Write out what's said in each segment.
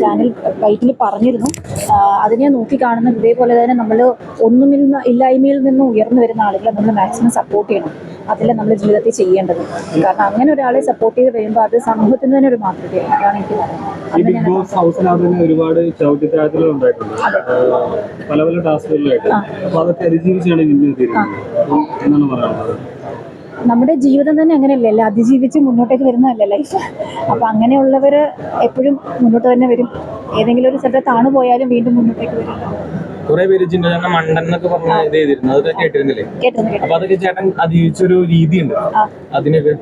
Channel title പറഞ്ഞിരുന്നു. അതിനെ നോക്കി കാണുന്ന ഇതേപോലെ തന്നെ നമ്മൾ ഒന്നുമിൽ നിന്ന് ഇല്ലായ്മയിൽ നിന്നും ഉയർന്നു വരുന്ന ആളുകളെ നമ്മൾ മാക്സിമം സപ്പോർട്ട് ചെയ്യണം. അതല്ല നമ്മൾ ജീവിതത്തിൽ ചെയ്യേണ്ടത്. കാരണം അങ്ങനെ ഒരാളെ സപ്പോർട്ട് ചെയ്ത് വരുമ്പോൾ അത് സമൂഹത്തിന് തന്നെ ഒരു മാതൃകയാണ്. അതാണ് എനിക്ക് പറയുന്നത് ഒരുപാട് ഉണ്ടായിട്ടുണ്ട്. പല പല ടാസ്കുകളിലായിട്ട് അപ്പൊ അതൊക്കെ അതിജീവിച്ചാണ് ജിന്നു എന്നാണ് പറയാനുള്ളത്? നമ്മുടെ ജീവിതം തന്നെ അങ്ങനെയല്ലേ? അല്ല? അതിജീവിച്ച് മുന്നോട്ടേക്ക് വരുന്നതല്ലേ ലൈഫ് അപ്പം അങ്ങനെയുള്ളവർ എപ്പോഴും മുന്നോട്ട് തന്നെ വരും. ഏതെങ്കിലും ഒരു സ്ഥലത്ത് താണു പോയാലും വീണ്ടും മുന്നോട്ടേക്ക് വരും. കുറെ പേര് ചിന്തചേട്ടൻ മണ്ടൻ എന്നൊക്കെ പറഞ്ഞ ഇത് ചെയ്തിരുന്നു അതൊക്കെ കേട്ടിരുന്നില്ലേ? കേട്ടിരുന്നു കേട്ടു അപ്പൊ അതൊക്കെ ചേട്ടൻ അതിജീവിച്ചൊരു രീതിയുണ്ട്. അതിനൊക്കെ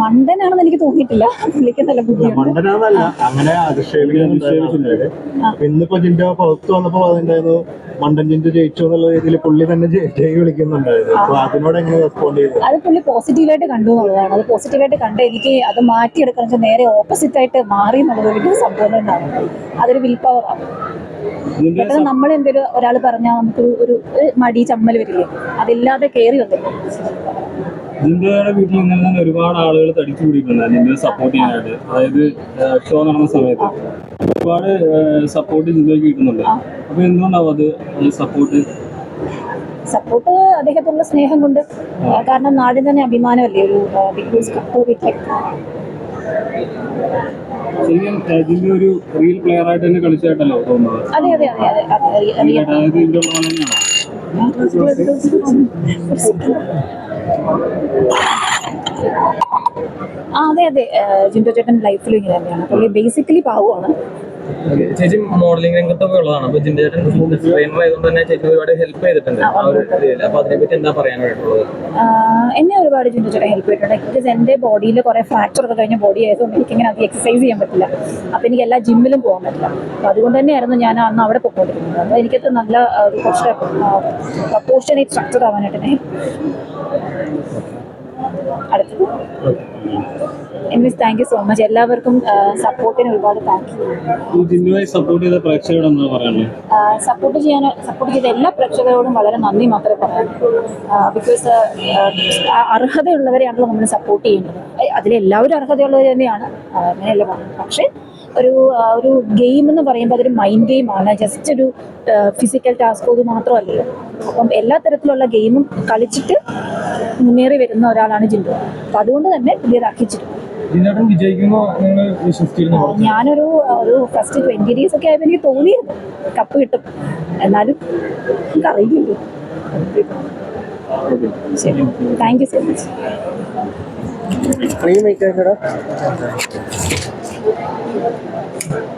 മണ്ടനാണെന്ന് എനിക്ക് തോന്നിയിട്ടില്ല. പുള്ളിക്ക് നല്ല ബുദ്ധിയുണ്ട്. മണ്ടനാന്നല്ല. അങ്ങനെ അധിക്ഷേപിക്കുന്നുണ്ടായിരുന്നു ഇന്നിപ്പോ ജിന്റെ പുറത്ത് വന്നപ്പോ അതുണ്ടായിരുന്നു. മണ്ടൻ ജിന്റെ ജയിച്ചു എന്നുള്ള രീതിയിൽ പുള്ളി തന്നെ ജയ് വിളിക്കുന്നുണ്ടായിരുന്നു അപ്പൊ അതിനോട് എങ്ങനെ റെസ്പോണ്ട് ചെയ്തു? അത് പുള്ളി പോസിറ്റീവായിട്ട് കണ്ടു എന്നുള്ളതാണ്. അത് പോസിറ്റീവായിട്ട് കണ്ട് എനിക്ക് അത് മാറ്റിയെടുക്കണം വെച്ചാൽ നേരെ ഓപ്പോസിറ്റ് ആയിട്ട് മാറി എന്നുള്ളത് വലിയൊരു സംഭവം തന്നെയാണ്. അതൊരു വിൽ പവറാണ് പെട്ടെന്ന് നമ്മൾ എന്തൊരു ഒരാൾ പറഞ്ഞാൽ നമുക്ക് ഒരു ഒരു മടി ചമ്മൽ വരില്ലേ? അതില്ലാതെ കയറി വന്നില്ല. ജിൻഡോയുടെ വീട്ടിൽ ഇന്നലെ തന്നെ ഒരുപാട് ആളുകൾ തടിച്ചു കൂടിയിട്ടുണ്ടായിരുന്നു നിന്നെ സപ്പോർട്ട് ചെയ്യാനായിട്ട് അതായത് ഷോ നടന്ന സമയത്ത് ഒരുപാട് സപ്പോർട്ട് ജിൻഡോയ്ക്ക് കിട്ടുന്നുണ്ട് അപ്പൊ എന്തുകൊണ്ടാവും അത് ഈ സപ്പോർട്ട് സപ്പോർട്ട് അദ്ദേഹത്തിനുള്ള സ്നേഹം കൊണ്ട് കാരണം നാടിന് തന്നെ അഭിമാനമല്ലേ ഒരു ബിഗ് ബോസ് കപ്പ് വീട്ടിലേക്ക് ശരിക്കും ജിൻഡോ ഒരു റിയൽ പ്ലെയർ ആയിട്ട് തന്നെ കളിച്ചായിട്ടല്ലോ തോന്നുന്നത് അതെ അതെ അതെ അതെ അതായത് ഇതിന്റെ ആ അതെ അതെ. ജിൻഡോ ചേട്ടൻ ലൈഫിൽ ഇങ്ങനെ തന്നെയാണ്. പുള്ളി ബേസിക്കലി പാവമാണ് ചേച്ചി മോഡലിംഗ് രംഗത്തൊക്കെ ഉള്ളതാണ്. അപ്പൊ ജിൻഡോ ചേട്ടൻ ട്രെയിനർ ആയതുകൊണ്ട് തന്നെ ചേച്ചി ഒരുപാട് ഹെൽപ്പ് ചെയ്തിട്ടുണ്ട്. ആ ഒരു അപ്പൊ അതിനെപ്പറ്റി എന്താ പറയാനായിട്ടുള്ളത്? എന്നെ ഒരുപാട് ജിൻഡോ ചേട്ടൻ ഹെൽപ്പ് ചെയ്തിട്ടുണ്ട്. ബിക്കോസ് എന്റെ ബോഡിയിൽ കുറെ ഫ്രാക്ചർ ഒക്കെ കഴിഞ്ഞ ബോഡി ആയതുകൊണ്ട് എനിക്ക് ഇങ്ങനെ അത് എക്സസൈസ് ചെയ്യാൻ പറ്റില്ല. അപ്പൊ എനിക്ക് എല്ലാ ജിമ്മിലും പോകാൻ പറ്റില്ല. അപ്പൊ അതുകൊണ്ട് തന്നെയായിരുന്നു ഞാൻ അന്ന് അവിടെ പോയിക്കൊണ്ടിരുന്നത് അപ്പൊ എനിക്കത് നല്ല കുറച്ച് പ്രപ്പോർഷനേറ്റ് സ്ട്രക്ചർ ആവാനായിട്ട് അടുത്തത്. Anyways thank you so much എല്ലാവർക്കും സപ്പോർട്ടിന് ഒരുപാട് താങ്ക് യു സപ്പോർട്ട് ചെയ്ത പ്രേക്ഷകരോട് എന്താ സപ്പോർട്ട് ചെയ്യാൻ സപ്പോർട്ട് ചെയ്ത എല്ലാ പ്രേക്ഷകരോടും വളരെ നന്ദി മാത്രമേ പറയാനുള്ളൂ ബിക്കോസ് അർഹതയുള്ളവരെയാണല്ലോ നമ്മൾ സപ്പോർട്ട് ചെയ്യുന്നത്. അതിലെല്ലാവരും അർഹതയുള്ളവർ തന്നെയാണ്. അങ്ങനെയല്ല പറഞ്ഞത്. പക്ഷേ ഒരു ഒരു ഗെയിം എന്ന് പറയുമ്പോൾ അതൊരു മൈൻഡ് ഗെയിമാണ് ജസ്റ്റ് ഒരു ഫിസിക്കൽ ടാസ്ക് അത് മാത്രമല്ലല്ലോ. അപ്പം എല്ലാ തരത്തിലുള്ള ഗെയിമും കളിച്ചിട്ട് മുന്നേറി വരുന്ന ഒരാളാണ് ജിന്ദു അപ്പം അതുകൊണ്ട് തന്നെ പുതിയതാക്കിച്ചിട്ടുണ്ട് ഞാനൊരു ഒരു ഫസ്റ്റ് ട്വന്റി ഡേയ്സ് ഒക്കെ ആയപ്പോൾ എനിക്ക് തോന്നിയിരുന്നു. കപ്പ് കിട്ടും. എന്നാലും എനിക്കറിയില്ലല്ലോ ശരി. Thank you so much Thank you.